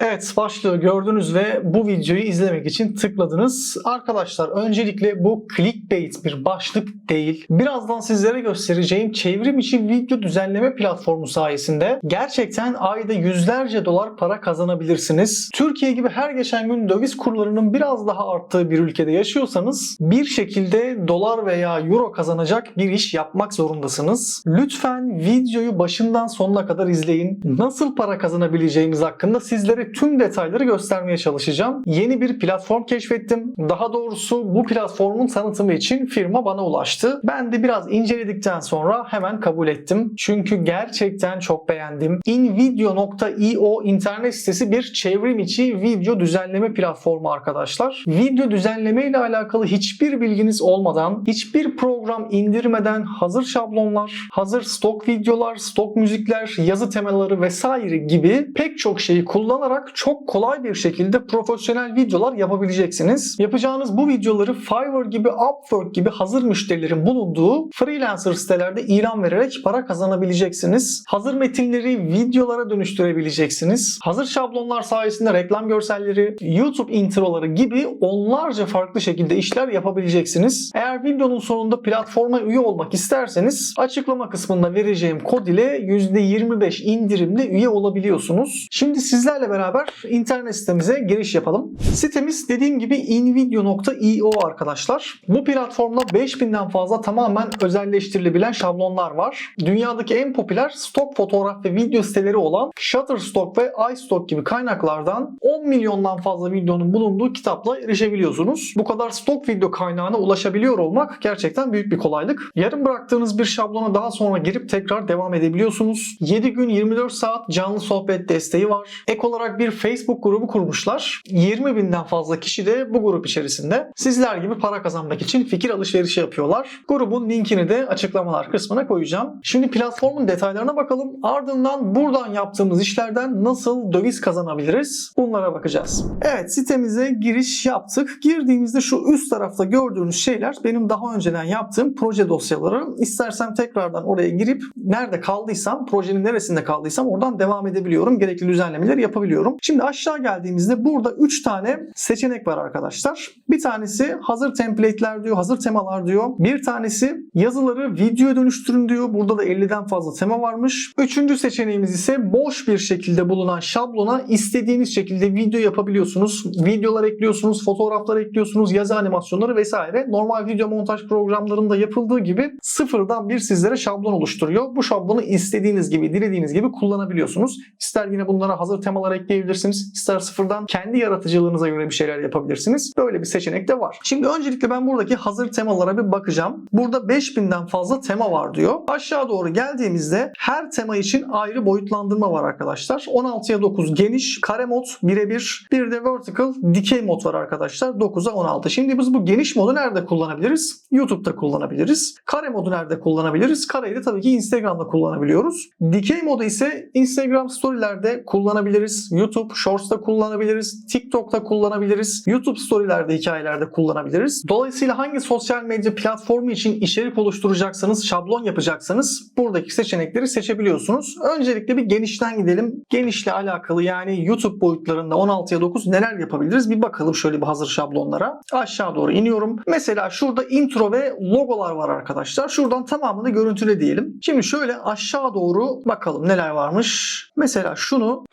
Evet başlığı gördünüz ve bu videoyu izlemek için tıkladınız. Arkadaşlar öncelikle bu clickbait bir başlık değil. Birazdan sizlere göstereceğim çevrim içi video düzenleme platformu sayesinde gerçekten ayda yüzlerce dolar para kazanabilirsiniz. Türkiye gibi her geçen gün döviz kurlarının biraz daha arttığı bir ülkede yaşıyorsanız bir şekilde dolar veya euro kazanacak bir iş yapmak zorundasınız. Lütfen videoyu başından sonuna kadar izleyin. Nasıl para kazanabileceğimiz hakkında sizlere tüm detayları göstermeye çalışacağım. Yeni bir platform keşfettim. Daha doğrusu bu platformun tanıtımı için firma bana ulaştı. Ben de biraz inceledikten sonra hemen kabul ettim. Çünkü gerçekten çok beğendim. invideo.io internet sitesi bir çevrim içi video düzenleme platformu arkadaşlar. Video düzenleme ile alakalı hiçbir bilginiz olmadan, hiçbir program indirmeden hazır şablonlar, hazır stok videolar, stok müzikler, yazı temaları vesaire gibi pek çok şeyi kullanarak çok kolay bir şekilde profesyonel videolar yapabileceksiniz. Yapacağınız bu videoları Fiverr gibi, Upwork gibi hazır müşterilerin bulunduğu freelancer sitelerde ilan vererek para kazanabileceksiniz. Hazır metinleri videolara dönüştürebileceksiniz. Hazır şablonlar sayesinde reklam görselleri, YouTube introları gibi onlarca farklı şekilde işler yapabileceksiniz. Eğer videonun sonunda platforma üye olmak isterseniz açıklama kısmında vereceğim kod ile %25 indirimli üye olabiliyorsunuz. Şimdi sizlerle beraber internet sitemize giriş yapalım. Sitemiz dediğim gibi invideo.io arkadaşlar. Bu platformda 5000'den fazla tamamen özelleştirilebilen şablonlar var. Dünyadaki en popüler stok fotoğraf ve video siteleri olan Shutterstock ve iStock gibi kaynaklardan 10 milyondan fazla videonun bulunduğu kitapla erişebiliyorsunuz. Bu kadar stok video kaynağına ulaşabiliyor olmak gerçekten büyük bir kolaylık. Yarım bıraktığınız bir şablona daha sonra girip tekrar devam edebiliyorsunuz. 7 gün 24 saat canlı sohbet desteği var. Ek olarak bir Facebook grubu kurmuşlar. 20 binden fazla kişi de bu grup içerisinde. Sizler gibi para kazanmak için fikir alışverişi yapıyorlar. Grubun linkini de açıklamalar kısmına koyacağım. Şimdi platformun detaylarına bakalım. Ardından buradan yaptığımız işlerden nasıl döviz kazanabiliriz? Bunlara bakacağız. Evet sitemize giriş yaptık. Girdiğimizde şu üst tarafta gördüğünüz şeyler benim daha önceden yaptığım proje dosyaları. İstersem tekrardan oraya girip nerede kaldıysam, projenin neresinde kaldıysam oradan devam edebiliyorum. Gerekli düzenlemeleri yapabiliyorum. Şimdi aşağı geldiğimizde burada 3 tane seçenek var arkadaşlar. Bir tanesi hazır template'ler diyor, hazır temalar diyor. Bir tanesi yazıları videoya dönüştürün diyor. Burada da 50'den fazla tema varmış. Üçüncü seçeneğimiz ise boş bir şekilde bulunan şablona istediğiniz şekilde video yapabiliyorsunuz. Videolar ekliyorsunuz, fotoğraflar ekliyorsunuz, yazı animasyonları vesaire. Normal video montaj programlarında yapıldığı gibi sıfırdan bir sizlere şablon oluşturuyor. Bu şablonu istediğiniz gibi, dilediğiniz gibi kullanabiliyorsunuz. İster yine bunlara hazır temalar ekleyebilirsiniz. ister sıfırdan kendi yaratıcılığınıza göre bir şeyler yapabilirsiniz. Böyle bir seçenek de var. Şimdi öncelikle ben buradaki hazır temalara bir bakacağım. Burada 5000'den fazla tema var diyor. Aşağı doğru geldiğimizde her tema için ayrı boyutlandırma var arkadaşlar. 16'ya 9 geniş, kare mod birebir, bir de vertical dikey mod var arkadaşlar. 9'a 16. Şimdi biz bu geniş modu nerede kullanabiliriz? YouTube'da kullanabiliriz. Kare modu nerede kullanabiliriz? Kareyi de tabii ki Instagram'da kullanabiliyoruz. Dikey modu ise Instagram storylerde kullanabiliriz. YouTube Shorts'ta kullanabiliriz. TikTok'ta kullanabiliriz. YouTube storylerde, hikayelerde kullanabiliriz. Dolayısıyla hangi sosyal medya platformu için içerik oluşturacaksanız, şablon yapacaksanız buradaki seçenekleri seçebiliyorsunuz. Öncelikle bir genişten gidelim. Genişle alakalı yani YouTube boyutlarında 16'ya 9 neler yapabiliriz? Bir bakalım şöyle bir hazır şablonlara. Aşağı doğru iniyorum. Mesela şurada intro ve logolar var arkadaşlar. Şuradan tamamını görüntüle diyelim. Şimdi şöyle aşağı doğru bakalım neler varmış. Mesela şunu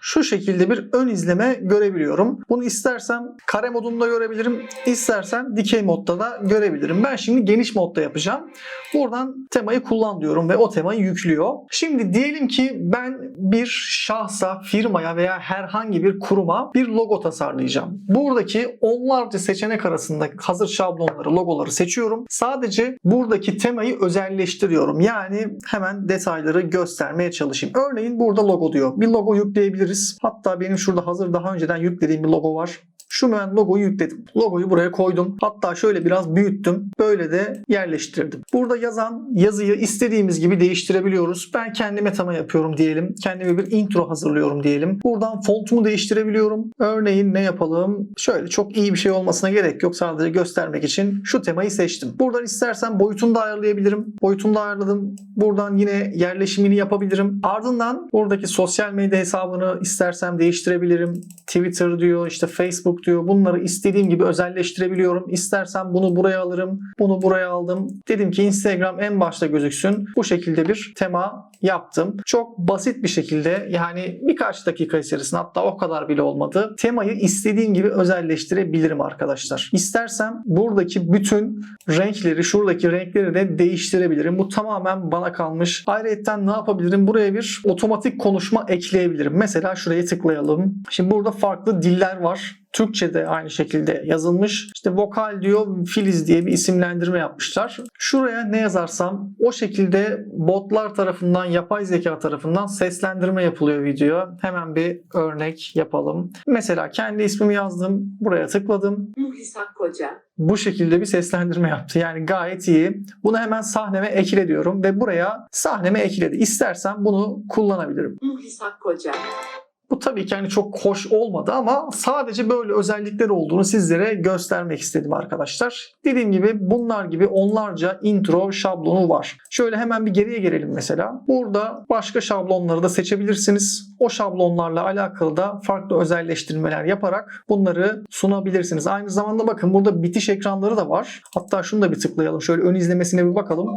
şu şekilde bir ön izleme görebiliyorum. Bunu istersem kare modunda görebilirim. istersem dikey modda da görebilirim. Ben şimdi geniş modda yapacağım. Buradan temayı kullan diyorum ve o temayı yüklüyor. Şimdi diyelim ki ben bir şahsa, firmaya veya herhangi bir kuruma bir logo tasarlayacağım. Buradaki onlarca seçenek arasında hazır şablonları, logoları seçiyorum. Sadece buradaki temayı özelleştiriyorum. Yani hemen detayları göstermeye çalışayım. Örneğin burada logo diyor. Bir logo yükleyebiliriz. Hatta benim şurada hazır daha önceden yüklediğim bir logo var. Şu ben logoyu yükledim. Logoyu buraya koydum. Hatta şöyle biraz büyüttüm. Böyle de yerleştirdim. Burada yazan yazıyı istediğimiz gibi değiştirebiliyoruz. Ben kendime tema yapıyorum diyelim. Kendime bir intro hazırlıyorum diyelim. Buradan fontumu değiştirebiliyorum. Örneğin ne yapalım? Şöyle çok iyi bir şey olmasına gerek yok. Sadece göstermek için şu temayı seçtim. Buradan istersen boyutunu da ayarlayabilirim. Boyutunu da ayarladım. Buradan yine yerleşimini yapabilirim. Ardından buradaki sosyal medya hesabını istersem değiştirebilirim. Twitter diyor, işte Facebook diyor. Bunları istediğim gibi özelleştirebiliyorum. İstersem bunu buraya alırım. Bunu buraya aldım. Dedim ki Instagram en başta gözüksün. Bu şekilde bir tema yaptım. Çok basit bir şekilde yani birkaç dakika içerisinde hatta o kadar bile olmadı. Temayı istediğim gibi özelleştirebilirim arkadaşlar. İstersem buradaki bütün renkleri, şuradaki renkleri de değiştirebilirim. Bu tamamen bana kalmış. Ayrıca ne yapabilirim? Buraya bir otomatik konuşma ekleyebilirim. Mesela şuraya tıklayalım. Şimdi burada farklı diller var. Türkçe de aynı şekilde yazılmış. İşte vokal diyor Filiz diye bir isimlendirme yapmışlar. Şuraya ne yazarsam o şekilde botlar tarafından, yapay zeka tarafından seslendirme yapılıyor video. Hemen bir örnek yapalım. Mesela kendi ismimi yazdım. Buraya tıkladım. Muhlis Akkoca, Bu şekilde bir seslendirme yaptı. Yani gayet iyi. Bunu hemen sahneme ekle diyorum ve buraya sahneme ekledi. İstersen bunu kullanabilirim. Muhlis Akkoca, Bu tabii ki hani çok hoş olmadı ama sadece böyle özellikleri olduğunu sizlere göstermek istedim arkadaşlar. Dediğim gibi bunlar gibi onlarca intro şablonu var. Şöyle hemen bir geriye gelelim mesela. Burada başka şablonları da seçebilirsiniz. O şablonlarla alakalı da farklı özelleştirmeler yaparak bunları sunabilirsiniz. Aynı zamanda bakın burada bitiş ekranları da var. Hatta şunu da bir tıklayalım. Şöyle ön izlemesine bir bakalım.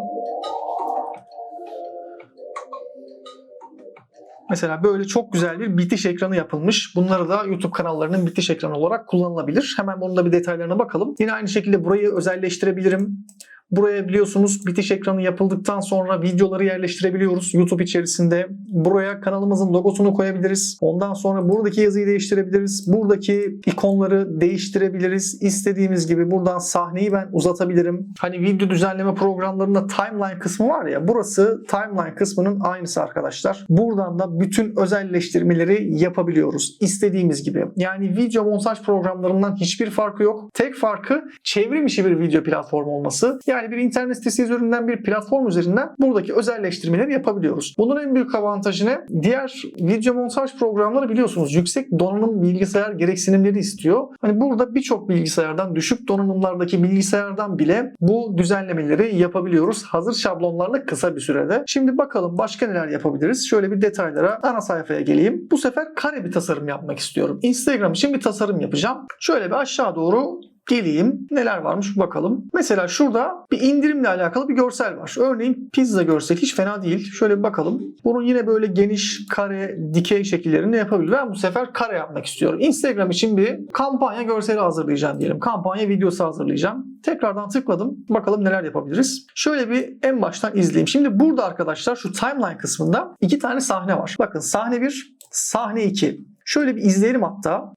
Mesela böyle çok güzel bir bitiş ekranı yapılmış. Bunları da YouTube kanallarının bitiş ekranı olarak kullanılabilir. Hemen bunun da bir detaylarına bakalım. Yine aynı şekilde burayı özelleştirebilirim. Buraya biliyorsunuz bitiş ekranı yapıldıktan sonra videoları yerleştirebiliyoruz YouTube içerisinde. Buraya kanalımızın logosunu koyabiliriz. Ondan sonra buradaki yazıyı değiştirebiliriz. Buradaki ikonları değiştirebiliriz. İstediğimiz gibi buradan sahneyi ben uzatabilirim. Hani video düzenleme programlarında timeline kısmı var ya burası timeline kısmının aynısı arkadaşlar. Buradan da bütün özelleştirmeleri yapabiliyoruz. İstediğimiz gibi. Yani video montaj programlarından hiçbir farkı yok. Tek farkı çevrim içi bir video platformu olması. Yani bir internet sitesi üzerinden bir platform üzerinden buradaki özelleştirmeleri yapabiliyoruz. Bunun en büyük avantajı ne? Diğer video montaj programları biliyorsunuz yüksek donanım bilgisayar gereksinimleri istiyor. Hani burada birçok bilgisayardan düşük donanımlardaki bilgisayardan bile bu düzenlemeleri yapabiliyoruz. Hazır şablonlarla kısa bir sürede. Şimdi bakalım başka neler yapabiliriz? Şöyle bir detaylara ana sayfaya geleyim. Bu sefer kare bir tasarım yapmak istiyorum. Instagram için bir tasarım yapacağım. Şöyle bir aşağı doğru geleyim. Neler varmış bakalım. Mesela şurada bir indirimle alakalı bir görsel var. Örneğin pizza görseli hiç fena değil. Şöyle bir bakalım. Bunun yine böyle geniş, kare, dikey şekillerini yapabilir. Ben bu sefer kare yapmak istiyorum. Instagram için bir kampanya görseli hazırlayacağım diyelim. Kampanya videosu hazırlayacağım. Tekrardan tıkladım. Bakalım neler yapabiliriz. Şöyle bir en baştan izleyeyim. Şimdi burada arkadaşlar şu timeline kısmında iki tane sahne var. Bakın sahne 1, sahne 2. Şöyle bir izleyelim hatta.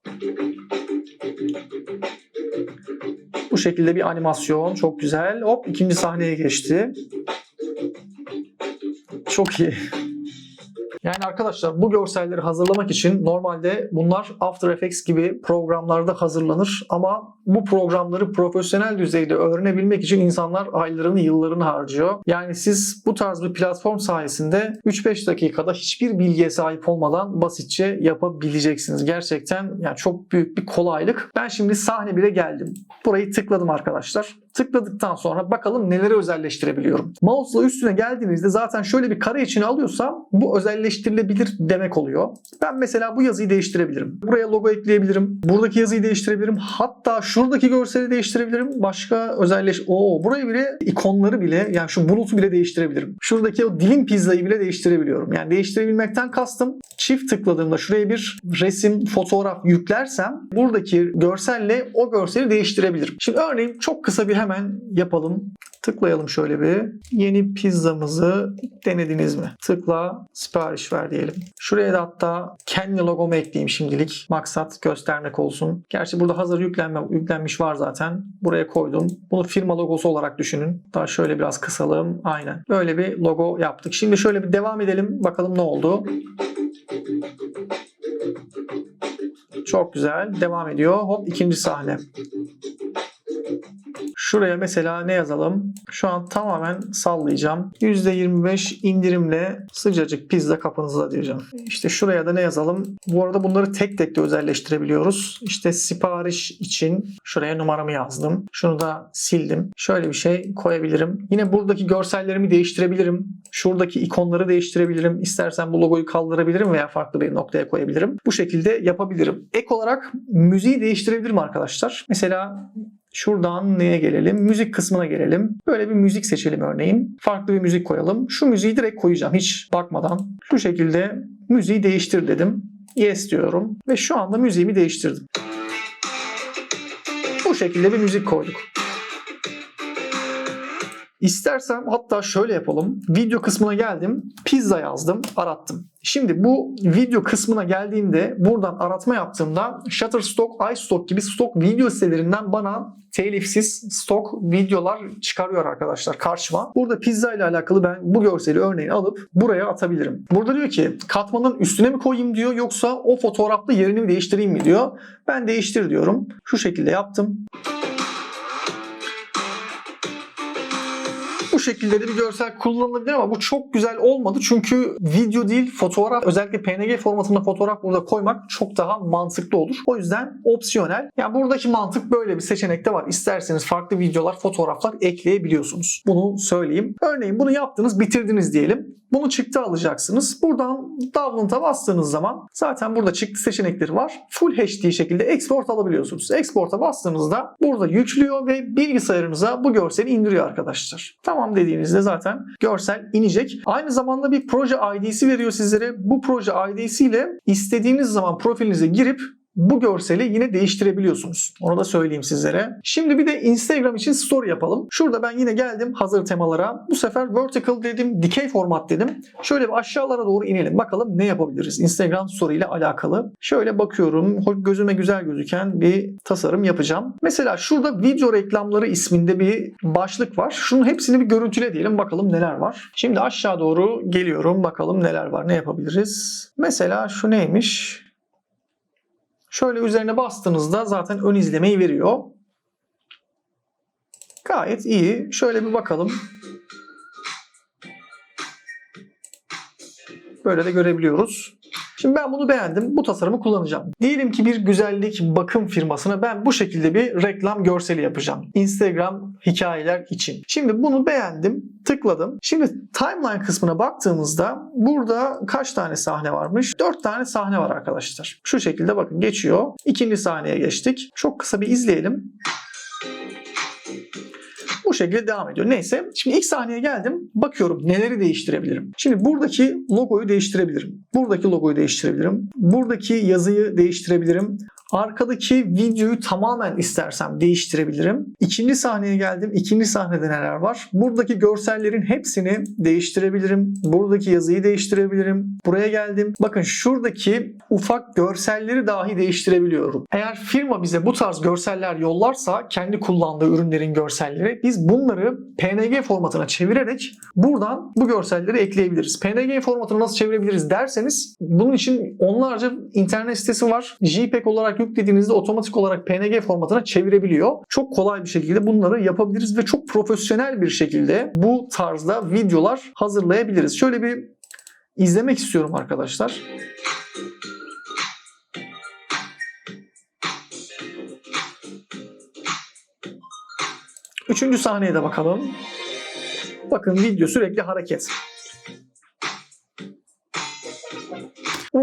Bu şekilde bir animasyon. Çok güzel. Hop ikinci sahneye geçti. Çok iyi. Yani arkadaşlar bu görselleri hazırlamak için normalde bunlar After Effects gibi programlarda hazırlanır ama bu programları profesyonel düzeyde öğrenebilmek için insanlar aylarını yıllarını harcıyor. Yani siz bu tarz bir platform sayesinde 3-5 dakikada hiçbir bilgiye sahip olmadan basitçe yapabileceksiniz. Gerçekten yani çok büyük bir kolaylık. Ben şimdi sahne 1'e geldim. Burayı tıkladım arkadaşlar. Tıkladıktan sonra bakalım neleri özelleştirebiliyorum. Mouse'la üstüne geldiğinizde zaten şöyle bir kare içine alıyorsam bu özelleştirilebilir demek oluyor. Ben mesela bu yazıyı değiştirebilirim. Buraya logo ekleyebilirim. Buradaki yazıyı değiştirebilirim. Hatta şuradaki görseli değiştirebilirim. Başka özelleş... Oo, burayı bile ikonları bile yani şu bulutu bile değiştirebilirim. Şuradaki o dilim pizzayı bile değiştirebiliyorum. Yani değiştirebilmekten kastım çift tıkladığımda şuraya bir resim, fotoğraf yüklersem buradaki görselle o görseli değiştirebilirim. Şimdi örneğin çok kısa bir yapalım. Tıklayalım şöyle bir. Yeni pizzamızı denediniz mi? Tıkla sipariş ver diyelim. Şuraya da hatta kendi logomu ekleyeyim şimdilik. Maksat göstermek olsun. Gerçi burada hazır yüklenme, yüklenmiş var zaten. Buraya koydum. Bunu firma logosu olarak düşünün. Daha şöyle biraz kısalım. Aynen. Böyle bir logo yaptık. Şimdi şöyle bir devam edelim. Bakalım ne oldu. Çok güzel. Devam ediyor. Hop ikinci sahne. Şuraya mesela ne yazalım? Şu an tamamen sallayacağım. %25 indirimle sıcacık pizza kapınızda diyeceğim. İşte şuraya da ne yazalım? Bu arada bunları tek tek de özelleştirebiliyoruz. İşte sipariş için şuraya numaramı yazdım. Şunu da sildim. Şöyle bir şey koyabilirim. Yine buradaki görsellerimi değiştirebilirim. Şuradaki ikonları değiştirebilirim. İstersen bu logoyu kaldırabilirim veya farklı bir noktaya koyabilirim. Bu şekilde yapabilirim. Ek olarak müziği değiştirebilirim arkadaşlar. Mesela Şuradan neye gelelim? Müzik kısmına gelelim. Böyle bir müzik seçelim örneğin. Farklı bir müzik koyalım. Şu müziği direkt koyacağım hiç bakmadan. Şu şekilde müziği değiştir dedim. Yes diyorum. Ve şu anda müziğimi değiştirdim. Bu şekilde bir müzik koyduk. İstersem hatta şöyle yapalım. Video kısmına geldim. Pizza yazdım. Arattım. Şimdi bu video kısmına geldiğimde buradan aratma yaptığımda Shutterstock, iStock gibi stok video sitelerinden bana telifsiz stok videolar çıkarıyor arkadaşlar karşıma. Burada pizza ile alakalı ben bu görseli örneğin alıp buraya atabilirim. Burada diyor ki katmanın üstüne mi koyayım diyor yoksa o fotoğrafta yerini mi değiştireyim mi diyor. Ben değiştir diyorum. Şu şekilde yaptım. Bu şekilde de bir görsel kullanılabilir ama bu çok güzel olmadı. Çünkü video değil fotoğraf özellikle PNG formatında fotoğraf burada koymak çok daha mantıklı olur. O yüzden opsiyonel. Yani buradaki mantık böyle bir seçenek de var. İsterseniz farklı videolar, fotoğraflar ekleyebiliyorsunuz. Bunu söyleyeyim. Örneğin bunu yaptınız, bitirdiniz diyelim. Bunu çıktı alacaksınız. Buradan download'a bastığınız zaman zaten burada çıktı seçenekleri var. Full HD şekilde export alabiliyorsunuz. Export'a bastığınızda burada yüklüyor ve bilgisayarınıza bu görseli indiriyor arkadaşlar. Tamam dediğinizde zaten görsel inecek. Aynı zamanda bir proje ID'si veriyor sizlere. Bu proje ID'si ile istediğiniz zaman profilinize girip bu görseli yine değiştirebiliyorsunuz. Onu da söyleyeyim sizlere. Şimdi bir de Instagram için story yapalım. Şurada ben yine geldim hazır temalara. Bu sefer vertical dedim, dikey format dedim. Şöyle bir aşağılara doğru inelim. Bakalım ne yapabiliriz Instagram story ile alakalı. Şöyle bakıyorum. Gözüme güzel gözüken bir tasarım yapacağım. Mesela şurada video reklamları isminde bir başlık var. Şunun hepsini bir görüntüle diyelim. Bakalım neler var. Şimdi aşağı doğru geliyorum. Bakalım neler var. Ne yapabiliriz? Mesela şu neymiş? Şöyle üzerine bastığınızda zaten ön izlemeyi veriyor. Gayet iyi. Şöyle bir bakalım. Böyle de görebiliyoruz. Şimdi ben bunu beğendim. Bu tasarımı kullanacağım. Diyelim ki bir güzellik bakım firmasına ben bu şekilde bir reklam görseli yapacağım. Instagram hikayeler için. Şimdi bunu beğendim. Tıkladım. Şimdi timeline kısmına baktığımızda burada kaç tane sahne varmış? 4 tane sahne var arkadaşlar. Şu şekilde bakın geçiyor. İkinci sahneye geçtik. Çok kısa bir izleyelim. Bu şekilde devam ediyor. Neyse. Şimdi ilk sahneye geldim. Bakıyorum neleri değiştirebilirim. Şimdi buradaki logoyu değiştirebilirim. Buradaki logoyu değiştirebilirim. Buradaki yazıyı değiştirebilirim. Arkadaki videoyu tamamen istersem değiştirebilirim. İkinci sahneye geldim. İkinci sahnede neler var? Buradaki görsellerin hepsini değiştirebilirim. Buradaki yazıyı değiştirebilirim. Buraya geldim. Bakın şuradaki ufak görselleri dahi değiştirebiliyorum. Eğer firma bize bu tarz görseller yollarsa kendi kullandığı ürünlerin görselleri biz bunları PNG formatına çevirerek buradan bu görselleri ekleyebiliriz. PNG formatını nasıl çevirebiliriz derseniz bunun için onlarca internet sitesi var. JPEG olarak yüklediğinizde otomatik olarak PNG formatına çevirebiliyor. Çok kolay bir şekilde bunları yapabiliriz ve çok profesyonel bir şekilde bu tarzda videolar hazırlayabiliriz. Şöyle bir izlemek istiyorum arkadaşlar. Üçüncü sahneye de bakalım. Bakın video sürekli hareket.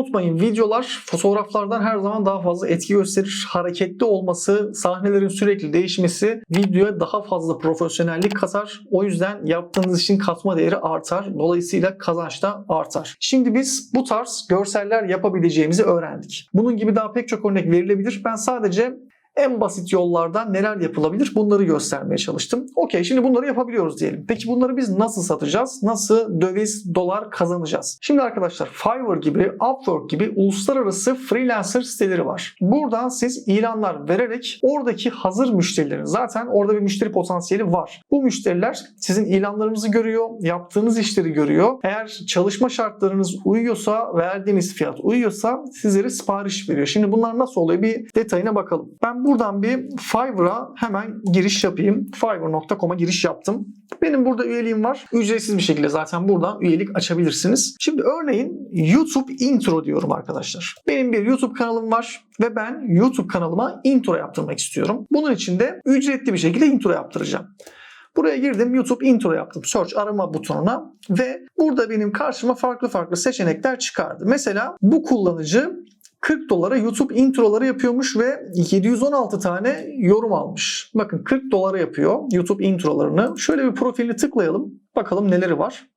Unutmayın videolar fotoğraflardan her zaman daha fazla etki gösterir. Hareketli olması, sahnelerin sürekli değişmesi videoya daha fazla profesyonellik katar. O yüzden yaptığınız işin katma değeri artar. Dolayısıyla kazanç da artar. Şimdi biz bu tarz görseller yapabileceğimizi öğrendik. Bunun gibi daha pek çok örnek verilebilir. Ben sadece En basit yollardan neler yapılabilir bunları göstermeye çalıştım. Okey şimdi bunları yapabiliyoruz diyelim. Peki bunları biz nasıl satacağız? Nasıl döviz, dolar kazanacağız? Şimdi arkadaşlar Fiverr gibi, Upwork gibi uluslararası freelancer siteleri var. Buradan siz ilanlar vererek oradaki hazır müşterilerin zaten orada bir müşteri potansiyeli var. Bu müşteriler sizin ilanlarınızı görüyor, yaptığınız işleri görüyor. Eğer çalışma şartlarınız uyuyorsa, verdiğiniz fiyat uyuyorsa sizlere sipariş veriyor. Şimdi bunlar nasıl oluyor? Bir detayına bakalım. Buradan bir Fiverr'a hemen giriş yapayım. Fiverr.com'a giriş yaptım. Benim burada üyeliğim var. Ücretsiz bir şekilde zaten buradan üyelik açabilirsiniz. Şimdi örneğin YouTube intro diyorum arkadaşlar. Benim bir YouTube kanalım var ve ben YouTube kanalıma intro yaptırmak istiyorum. Bunun için de ücretli bir şekilde intro yaptıracağım. Buraya girdim YouTube intro yaptım. Search arama butonuna ve burada benim karşıma farklı farklı seçenekler çıkardı. Mesela bu kullanıcı 40 dolara YouTube introları yapıyormuş ve 716 tane yorum almış. Bakın 40 dolara yapıyor YouTube introlarını. Şöyle bir profilini tıklayalım. Bakalım neleri var.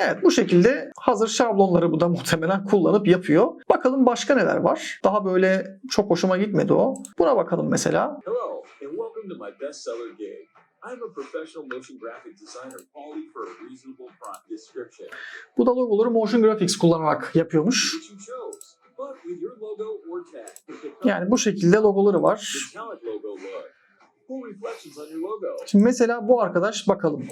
Evet bu şekilde hazır şablonları bu da muhtemelen kullanıp yapıyor. Bakalım başka neler var. Daha böyle çok hoşuma gitmedi o. Buna bakalım mesela. Hello, and welcome to my bestseller gig. I'm a professional motion graphic designer calling for a reasonable prompt description, Bu da logoları motion graphics kullanarak yapıyormuş. Yani bu şekilde logoları var. Şimdi mesela bu arkadaş bakalım.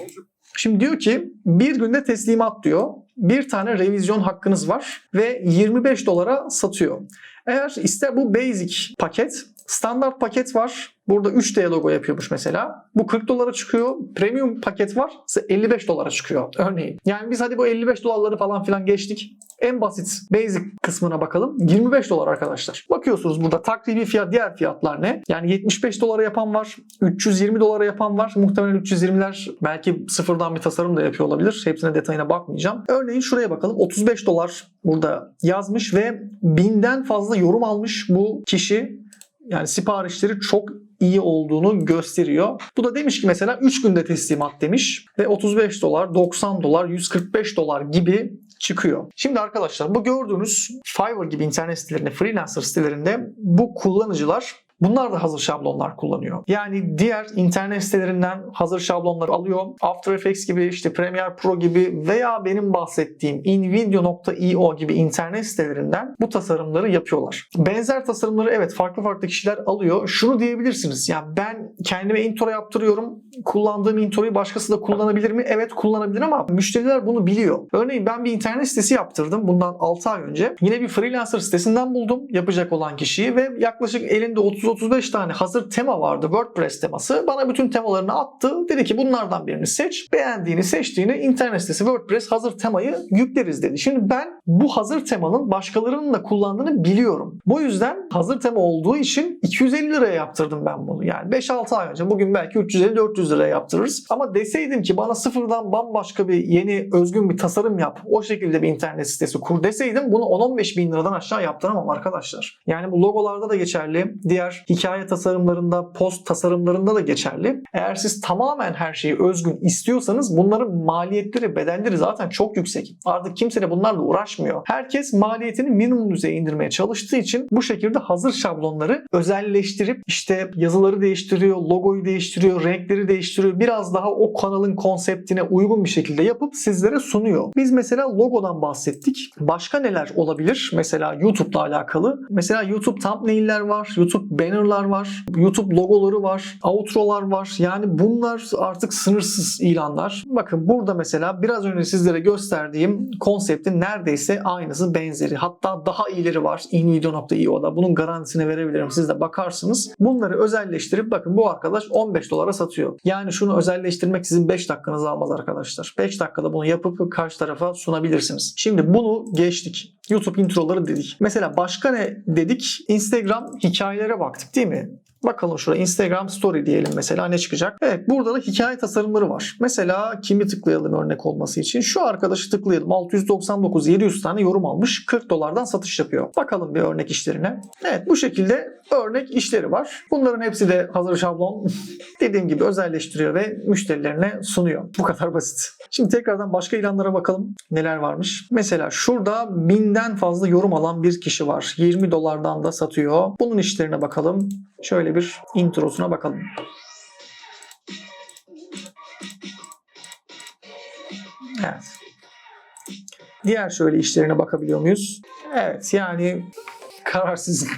Şimdi diyor ki bir günde teslimat diyor. Bir tane revizyon hakkınız var ve 25 dolara satıyor. Eğer ister bu basic paket, standart paket var. Burada 3D logo yapıyormuş mesela. Bu 40 dolara çıkıyor. Premium paket var. ise 55 dolara çıkıyor örneğin. Yani biz hadi bu 55 dolarları falan filan geçtik. En basit basic kısmına bakalım. 25 dolar arkadaşlar. Bakıyorsunuz burada takribi fiyat diğer fiyatlar ne? Yani 75 dolara yapan var. 320 dolara yapan var. Muhtemelen 320'ler belki sıfırdan bir tasarım da yapıyor olabilir. Hepsine detayına bakmayacağım. Örneğin şuraya bakalım. 35 dolar burada yazmış ve binden fazla yorum almış bu kişi. Yani siparişleri çok iyi olduğunu gösteriyor. Bu da demiş ki mesela 3 günde teslimat demiş ve 35 dolar, 90 dolar, 145 dolar gibi çıkıyor. Şimdi arkadaşlar bu gördüğünüz Fiverr gibi internet sitelerinde, freelancer sitelerinde bu kullanıcılar Bunlar da hazır şablonlar kullanıyor. Yani diğer internet sitelerinden hazır şablonları alıyor. After Effects gibi işte Premiere Pro gibi veya benim bahsettiğim Invideo.io gibi internet sitelerinden bu tasarımları yapıyorlar. Benzer tasarımları evet farklı farklı kişiler alıyor. Şunu diyebilirsiniz. Ya ben kendime intro yaptırıyorum. Kullandığım introyu başkası da kullanabilir mi? Evet kullanabilir ama müşteriler bunu biliyor. Örneğin ben bir internet sitesi yaptırdım bundan 6 ay önce. Yine bir freelancer sitesinden buldum yapacak olan kişiyi ve yaklaşık elinde 30-35 tane hazır tema vardı. WordPress teması. Bana bütün temalarını attı. Dedi ki bunlardan birini seç. Beğendiğini, seçtiğini internet sitesi WordPress hazır temayı yükleriz dedi. Şimdi ben bu hazır temanın başkalarının da kullandığını biliyorum. Bu yüzden hazır tema olduğu için 250 liraya yaptırdım ben bunu. Yani 5-6 ay önce. Bugün belki 350-400 liraya yaptırırız. Ama deseydim ki bana sıfırdan bambaşka bir yeni özgün bir tasarım yap. O şekilde bir internet sitesi kur deseydim bunu 10-15 bin liradan aşağı yaptıramam arkadaşlar. Yani bu logolarda da geçerli. Diğer hikaye tasarımlarında, post tasarımlarında da geçerli. Eğer siz tamamen her şeyi özgün istiyorsanız bunların maliyetleri, bedelleri zaten çok yüksek. Artık kimse de bunlarla uğraşmıyor. Herkes maliyetini minimum düzeye indirmeye çalıştığı için bu şekilde hazır şablonları özelleştirip işte yazıları değiştiriyor, logoyu değiştiriyor, renkleri değiştiriyor. Biraz daha o kanalın konseptine uygun bir şekilde yapıp sizlere sunuyor. Biz mesela logodan bahsettik. Başka neler olabilir? Mesela YouTube'la alakalı. Mesela YouTube thumbnail'ler var, YouTube banner'lar var, YouTube logoları var, outro'lar var. Yani bunlar artık sınırsız ilanlar. Bakın burada mesela biraz önce sizlere gösterdiğim konseptin neredeyse aynısı benzeri. Hatta daha iyileri var invideo.io'da. Bunun garantisini verebilirim. Siz de bakarsınız. Bunları özelleştirip bakın bu arkadaş 15 dolara satıyor. Yani şunu özelleştirmek sizin 5 dakikanızı almaz arkadaşlar. 5 dakikada bunu yapıp karşı tarafa sunabilirsiniz. Şimdi bunu geçtik. YouTube introları dedik. Mesela başka ne dedik? Instagram hikayelere baktık değil mi? Bakalım şuraya Instagram Story diyelim mesela ne çıkacak? Evet burada da hikaye tasarımları var. Mesela kimi tıklayalım örnek olması için? Şu arkadaşı tıklayalım. 699 700 tane yorum almış. 40 dolardan satış yapıyor. Bakalım bir örnek işlerine. Evet bu şekilde örnek işleri var. Bunların hepsi de hazır şablon. Dediğim gibi özelleştiriyor ve müşterilerine sunuyor. Bu kadar basit. Şimdi tekrardan başka ilanlara bakalım. Neler varmış? Mesela şurada binden fazla yorum alan bir kişi var. 20 dolardan da satıyor. Bunun işlerine bakalım. Şöyle bir introsuna bakalım. Evet. Diğer şöyle işlerine bakabiliyor muyuz? Evet yani kararsız.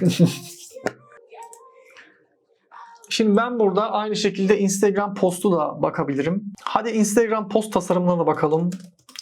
Şimdi ben burada aynı şekilde Instagram postu da bakabilirim. Hadi Instagram post tasarımına da bakalım.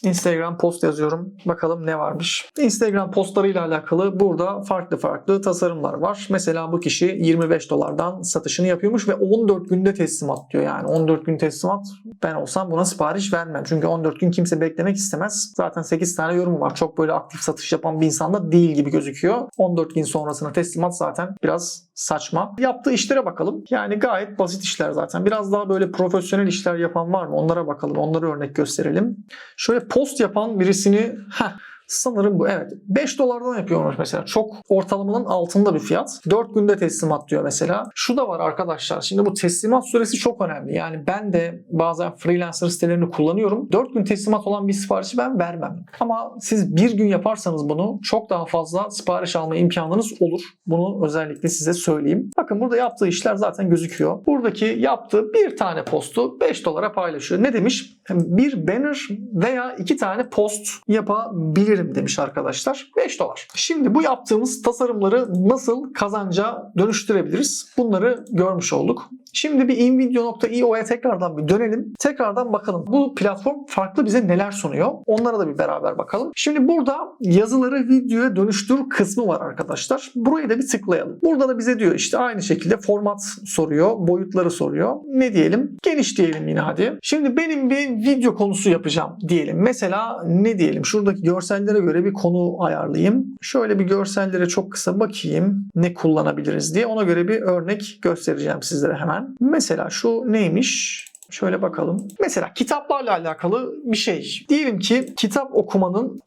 Instagram post yazıyorum. Bakalım ne varmış. Instagram postlarıyla alakalı burada farklı farklı tasarımlar var. Mesela bu kişi 25 dolardan satışını yapıyormuş ve 14 günde teslimat diyor. Yani 14 gün teslimat ben olsam buna sipariş vermem. Çünkü 14 gün kimse beklemek istemez. Zaten 8 tane yorumu var. Çok böyle aktif satış yapan bir insan da değil gibi gözüküyor. 14 gün sonrasına teslimat zaten biraz saçma. Yaptığı işlere bakalım. Yani gayet basit işler zaten. Biraz daha böyle profesyonel işler yapan var mı? Onlara bakalım. Onları örnek gösterelim. Şöyle post yapan birisini heh, Sanırım bu evet. 5 dolardan yapıyormuş mesela. Çok ortalamanın altında bir fiyat. 4 günde teslimat diyor mesela. Şu da var arkadaşlar. Şimdi bu teslimat süresi çok önemli. Yani ben de bazen freelancer sitelerini kullanıyorum. 4 gün teslimat olan bir siparişi ben vermem. Ama siz bir gün yaparsanız bunu çok daha fazla sipariş alma imkanınız olur. Bunu özellikle size söyleyeyim. Bakın burada yaptığı işler zaten gözüküyor. Buradaki yaptığı bir tane postu 5 dolara paylaşıyor. Ne demiş? Bir banner veya iki tane post yapabilir veririm demiş arkadaşlar. 5 dolar. Şimdi bu yaptığımız tasarımları nasıl kazanca dönüştürebiliriz? Bunları görmüş olduk. Şimdi bir invideo.io'ya tekrardan bir dönelim. Tekrardan bakalım. Bu platform farklı bize neler sunuyor? Onlara da bir beraber bakalım. Şimdi burada yazıları videoya dönüştür kısmı var arkadaşlar. Burayı da bir tıklayalım. Burada da bize diyor işte aynı şekilde format soruyor, boyutları soruyor. Ne diyelim? Geniş diyelim yine hadi. Şimdi benim bir video konusu yapacağım diyelim. Mesela ne diyelim? Şuradaki görsellere göre bir konu ayarlayayım. Şöyle bir görsellere çok kısa bakayım ne kullanabiliriz diye. Ona göre bir örnek göstereceğim sizlere hemen. Mesela şu neymiş? Şöyle bakalım. Mesela kitaplarla alakalı bir şey. Diyelim ki kitap okumanın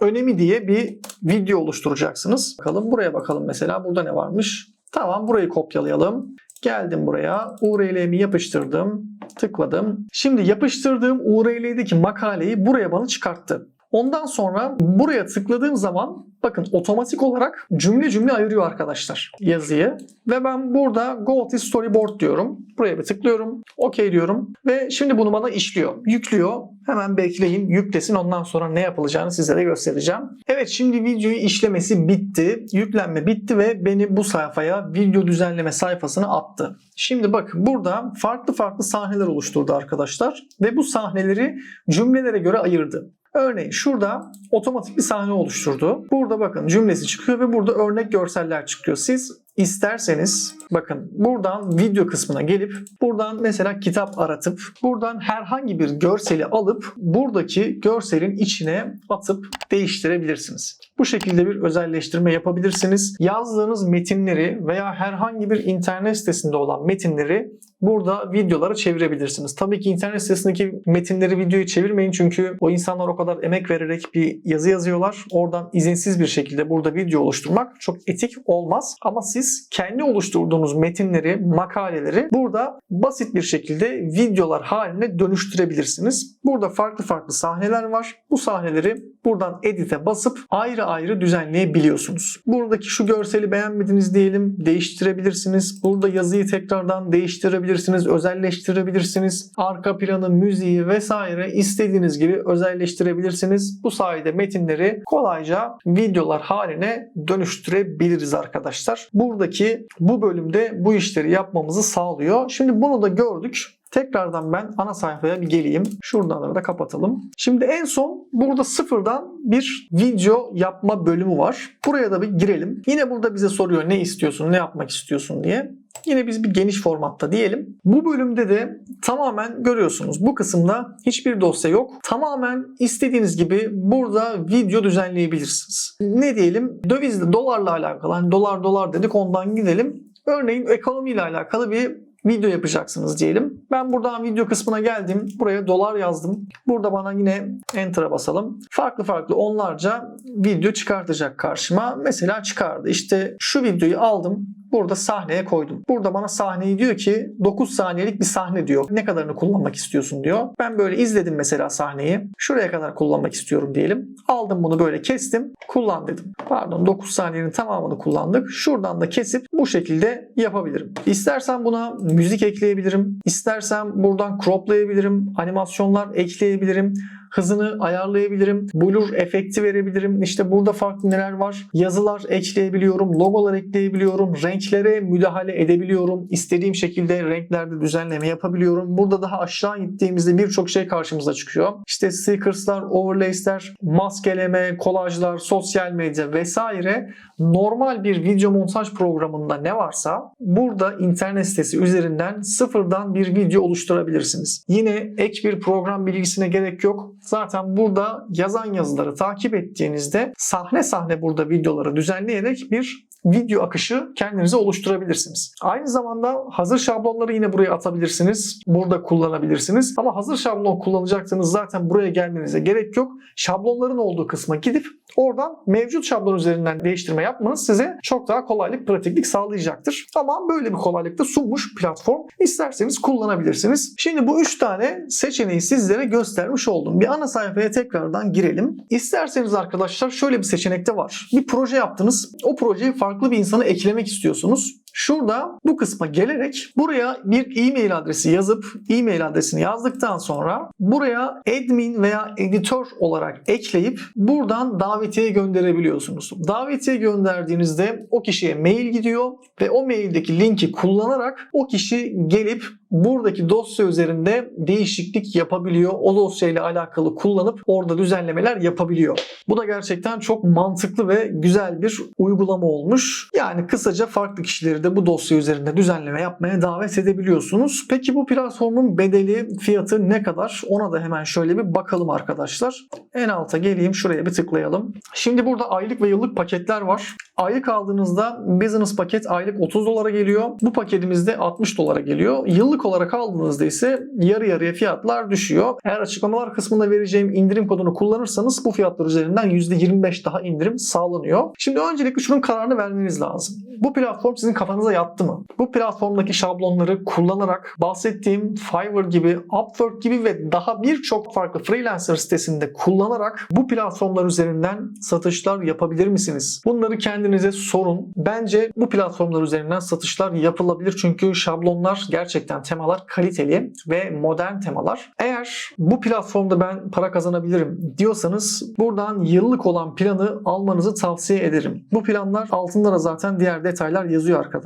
önemi diye bir video oluşturacaksınız. Bakalım buraya bakalım mesela. Burada ne varmış? Tamam burayı kopyalayalım. Geldim buraya. URL'mi yapıştırdım. Tıkladım. Şimdi yapıştırdığım URL'deki makaleyi buraya bana çıkarttı. Ondan sonra buraya tıkladığım zaman bakın otomatik olarak cümle cümle ayırıyor arkadaşlar yazıyı. Ve ben burada Go to Storyboard diyorum. Buraya bir tıklıyorum. OK diyorum. Ve şimdi bunu bana işliyor. Yüklüyor. Hemen bekleyin yüklesin ondan sonra ne yapılacağını size de göstereceğim. Evet şimdi videoyu işlemesi bitti. Yüklenme bitti ve beni bu sayfaya video düzenleme sayfasına attı. Şimdi bakın burada farklı farklı sahneler oluşturdu arkadaşlar. Ve bu sahneleri cümlelere göre ayırdı. Örneğin şurada otomatik bir sahne oluşturdu. Burada bakın cümlesi çıkıyor ve burada örnek görseller çıkıyor. Siz isterseniz bakın buradan video kısmına gelip buradan mesela kitap aratıp buradan herhangi bir görseli alıp buradaki görselin içine atıp değiştirebilirsiniz. Bu şekilde bir özelleştirme yapabilirsiniz. Yazdığınız metinleri veya herhangi bir internet sitesinde olan metinleri burada videolara çevirebilirsiniz. Tabii ki internet sitesindeki metinleri videoyu çevirmeyin çünkü o insanlar o kadar emek vererek bir yazı yazıyorlar. Oradan izinsiz bir şekilde burada video oluşturmak çok etik olmaz. Ama siz kendi oluşturduğunuz metinleri, makaleleri burada basit bir şekilde videolar haline dönüştürebilirsiniz. Burada farklı farklı sahneler var. Bu sahneleri buradan edit'e basıp ayrı ayrı düzenleyebiliyorsunuz. Buradaki şu görseli beğenmediniz diyelim değiştirebilirsiniz. Burada yazıyı tekrardan değiştirebilirsiniz, özelleştirebilirsiniz. Arka planı, müziği vesaire istediğiniz gibi özelleştirebilirsiniz. Bu sayede metinleri kolayca videolar haline dönüştürebiliriz arkadaşlar. Buradaki bu bölümde bu işleri yapmamızı sağlıyor. Şimdi bunu da gördük. Tekrardan ben ana sayfaya bir geleyim. Şuradan da kapatalım. Şimdi en son burada sıfırdan bir video yapma bölümü var. Buraya da bir girelim. Yine burada bize soruyor ne istiyorsun, ne yapmak istiyorsun diye. Yine biz bir geniş formatta diyelim. Bu bölümde de tamamen görüyorsunuz bu kısımda hiçbir dosya yok. Tamamen istediğiniz gibi burada video düzenleyebilirsiniz. Ne diyelim? Dövizle dolarla alakalı. Hani dolar dolar dedik ondan gidelim. Örneğin ekonomiyle alakalı bir video yapacaksınız diyelim. Ben buradan video kısmına geldim. Buraya dolar yazdım. Burada bana yine enter'a basalım. Farklı farklı onlarca video çıkartacak karşıma. Mesela çıkardı. İşte şu videoyu aldım. Burada sahneye koydum. Burada bana sahneyi diyor ki 9 saniyelik bir sahne diyor. Ne kadarını kullanmak istiyorsun diyor. Ben böyle izledim mesela sahneyi. Şuraya kadar kullanmak istiyorum diyelim. Aldım bunu böyle kestim. Kullan dedim. Pardon 9 saniyenin tamamını kullandık. Şuradan da kesip bu şekilde yapabilirim. İstersen buna müzik ekleyebilirim. İstersen buradan croplayabilirim. Animasyonlar ekleyebilirim hızını ayarlayabilirim. Blur efekti verebilirim. İşte burada farklı neler var? Yazılar ekleyebiliyorum. Logolar ekleyebiliyorum. Renklere müdahale edebiliyorum. İstediğim şekilde renklerde düzenleme yapabiliyorum. Burada daha aşağı gittiğimizde birçok şey karşımıza çıkıyor. İşte stickerslar, overlays'ler, maskeleme, kolajlar, sosyal medya vesaire normal bir video montaj programında ne varsa burada internet sitesi üzerinden sıfırdan bir video oluşturabilirsiniz. Yine ek bir program bilgisine gerek yok. Zaten burada yazan yazıları takip ettiğinizde sahne sahne burada videoları düzenleyerek bir video akışı kendinize oluşturabilirsiniz. Aynı zamanda hazır şablonları yine buraya atabilirsiniz. Burada kullanabilirsiniz. Ama hazır şablon kullanacaksınız zaten buraya gelmenize gerek yok. Şablonların olduğu kısma gidip oradan mevcut şablon üzerinden değiştirme yapmanız size çok daha kolaylık, pratiklik sağlayacaktır. Ama böyle bir kolaylık da sunmuş platform. İsterseniz kullanabilirsiniz. Şimdi bu 3 tane seçeneği sizlere göstermiş oldum. Bir ana sayfaya tekrardan girelim. İsterseniz arkadaşlar şöyle bir seçenek de var. Bir proje yaptınız. O projeye farklı bir insanı eklemek istiyorsunuz. Şurada bu kısma gelerek buraya bir e-mail adresi yazıp e-mail adresini yazdıktan sonra buraya admin veya editör olarak ekleyip buradan davetiye gönderebiliyorsunuz. Davetiye gönderdiğinizde o kişiye mail gidiyor ve o maildeki linki kullanarak o kişi gelip buradaki dosya üzerinde değişiklik yapabiliyor. O dosyayla alakalı kullanıp orada düzenlemeler yapabiliyor. Bu da gerçekten çok mantıklı ve güzel bir uygulama olmuş. Yani kısaca farklı kişileri de bu dosya üzerinde düzenleme yapmaya davet edebiliyorsunuz. Peki bu platformun bedeli, fiyatı ne kadar? Ona da hemen şöyle bir bakalım arkadaşlar. En alta geleyim şuraya bir tıklayalım. Şimdi burada aylık ve yıllık paketler var. Aylık aldığınızda business paket aylık 30 dolara geliyor. Bu paketimizde 60 dolara geliyor. Yıllık olarak aldığınızda ise yarı yarıya fiyatlar düşüyor. Eğer açıklamalar kısmında vereceğim indirim kodunu kullanırsanız bu fiyatlar üzerinden %25 daha indirim sağlanıyor. Şimdi öncelikle şunun kararını vermeniz lazım. Bu platform sizin kafanıza yattı mı? Bu platformdaki şablonları kullanarak bahsettiğim Fiverr gibi, Upwork gibi ve daha birçok farklı freelancer sitesinde kullanarak bu platformlar üzerinden satışlar yapabilir misiniz? Bunları kendinize sorun. Bence bu platformlar üzerinden satışlar yapılabilir çünkü şablonlar gerçekten temalar kaliteli ve modern temalar. Eğer bu platformda ben para kazanabilirim diyorsanız buradan yıllık olan planı almanızı tavsiye ederim. Bu planlar altında da zaten diğer detaylar yazıyor arkadaşlar.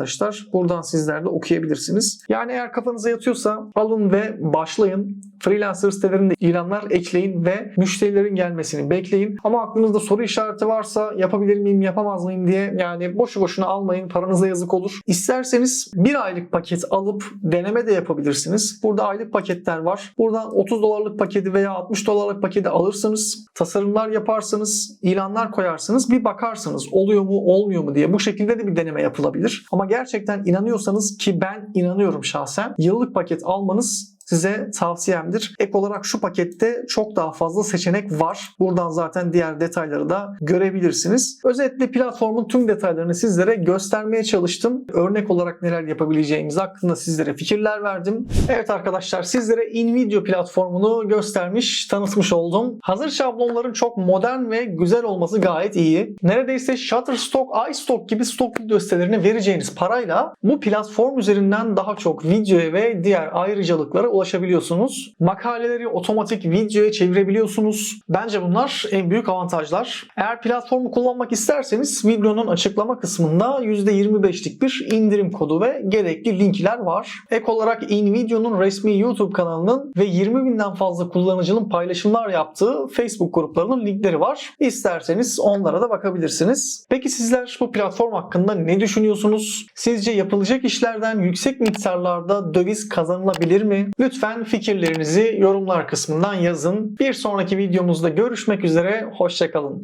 Buradan sizler de okuyabilirsiniz. Yani eğer kafanıza yatıyorsa alın ve başlayın. Freelancer sitelerinde ilanlar ekleyin ve müşterilerin gelmesini bekleyin. Ama aklınızda soru işareti varsa yapabilir miyim, yapamaz mıyım diye yani boşu boşuna almayın. Paranıza yazık olur. İsterseniz bir aylık paket alıp deneme de yapabilirsiniz. Burada aylık paketler var. Buradan 30 dolarlık paketi veya 60 dolarlık paketi alırsınız. Tasarımlar yaparsınız, ilanlar koyarsınız. Bir bakarsınız oluyor mu, olmuyor mu diye. Bu şekilde de bir deneme yapılabilir. Ama gerçekten inanıyorsanız ki ben inanıyorum şahsen yıllık paket almanız size tavsiyemdir. Ek olarak şu pakette çok daha fazla seçenek var. Buradan zaten diğer detayları da görebilirsiniz. Özetle platformun tüm detaylarını sizlere göstermeye çalıştım. Örnek olarak neler yapabileceğimiz hakkında sizlere fikirler verdim. Evet arkadaşlar sizlere InVideo platformunu göstermiş, tanıtmış oldum. Hazır şablonların çok modern ve güzel olması gayet iyi. Neredeyse Shutterstock, iStock gibi stok video sitelerine vereceğiniz parayla bu platform üzerinden daha çok videoya ve diğer ayrıcalıklara ulaşabiliyorsunuz. Makaleleri otomatik videoya çevirebiliyorsunuz. Bence bunlar en büyük avantajlar. Eğer platformu kullanmak isterseniz videonun açıklama kısmında %25'lik bir indirim kodu ve gerekli linkler var. Ek olarak InVideo'nun resmi YouTube kanalının ve 20 binden fazla kullanıcının paylaşımlar yaptığı Facebook gruplarının linkleri var. İsterseniz onlara da bakabilirsiniz. Peki sizler bu platform hakkında ne düşünüyorsunuz? Sizce yapılacak işlerden yüksek miktarlarda döviz kazanılabilir mi? Lütfen fikirlerinizi yorumlar kısmından yazın. Bir sonraki videomuzda görüşmek üzere. Hoşçakalın.